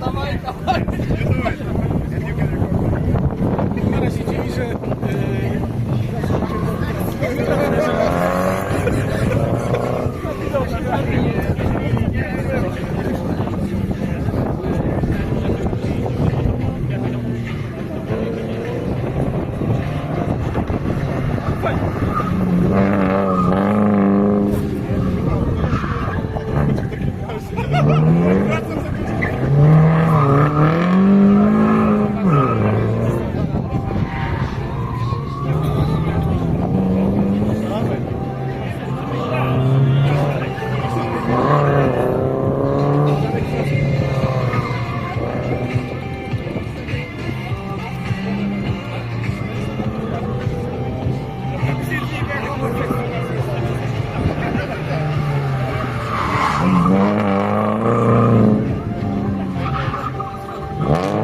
Dawaj, dawaj. Teraz się dziwi, że... Oh.